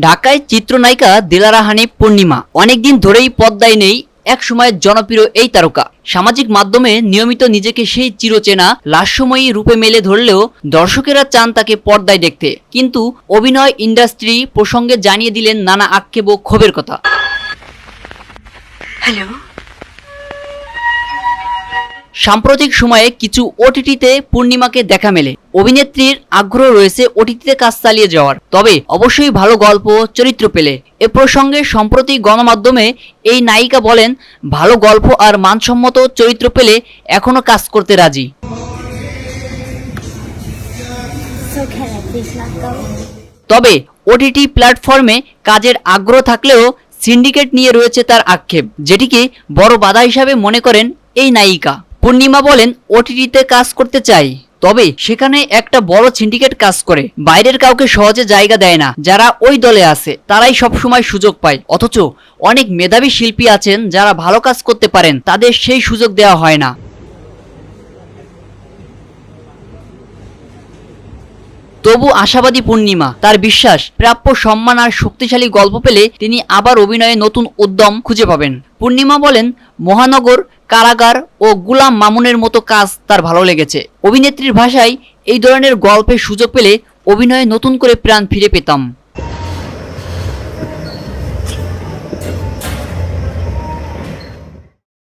ঢাকায় চিত্রনায়িকা দিলারা হানি পূর্ণিমা। অনেকদিন ধরেই পদ্মায় নেই এক সময়ের জনপ্রিয় এই তারকা। সামাজিক মাধ্যমে নিয়মিত নিজেকে সেই চিরচেনা লাস্যময়ী রূপে মেলে ধরলেও দর্শকেরা চান তাকে পর্দায় দেখতে। কিন্তু অভিনয় ইন্ডাস্ট্রি প্রসঙ্গে জানিয়ে দিলেন নানা আক্ষেপ ও ক্ষোভের কথা। সাম্প্রতিক সময়ে কিছু ওটিটিতে পূর্ণিমাকে দেখা মেলে। অভিনেত্রীর আগ্রহ রয়েছে ওটিটিতে কাজ চালিয়ে যাওয়ার। তবে অবশ্যই ভালো গল্প চরিত্র পেলে। এ প্রসঙ্গে সম্প্রতি গণমাধ্যমে এই নায়িকা বলেন ভালো গল্প আর মানসম্মত চরিত্র পেলে এখনও কাজ করতে রাজি? তবে ওটিটি প্ল্যাটফর্মে কাজের আগ্রহ থাকলেও সিন্ডিকেট নিয়ে রয়েছে তার আক্ষেপ যেটিকে বড় বাধা হিসাবে মনে করেন এই নায়িকা। পূর্ণিমা বলেন ওটিটিতে কাজ করতে চাই। তবে সেখানে একটা বড় সিন্ডিকেট কাজ করে। বাইরের কাউকে সহজে জায়গা দেয় না। যারা ওই দলে আছে, তারাই সবসময় সুযোগ পায়। অথচ অনেক মেধাবী শিল্পী আছেন, যারা ভালো কাজ করতে পারেন, তাদের সেই সুযোগ দেওয়া হয় না। তবু আশাবাদী পূর্ণিমা, তার বিশ্বাস, প্রাপ্য সম্মান আর শক্তিশালী গল্প পেলে তিনি আবার অভিনয়ে নতুন উদ্যম খুঁজে পাবেন। পূর্ণিমা বলেন, মহানগর কারাগার ও গুলাম মামুনের মতো কাজ তার ভালো লেগেছে। অভিনেত্রীর ভাষায় এই ধরনের গল্পের সুযোগ পেলে অভিনয়ে নতুন করে প্রাণ ফিরে পেতাম।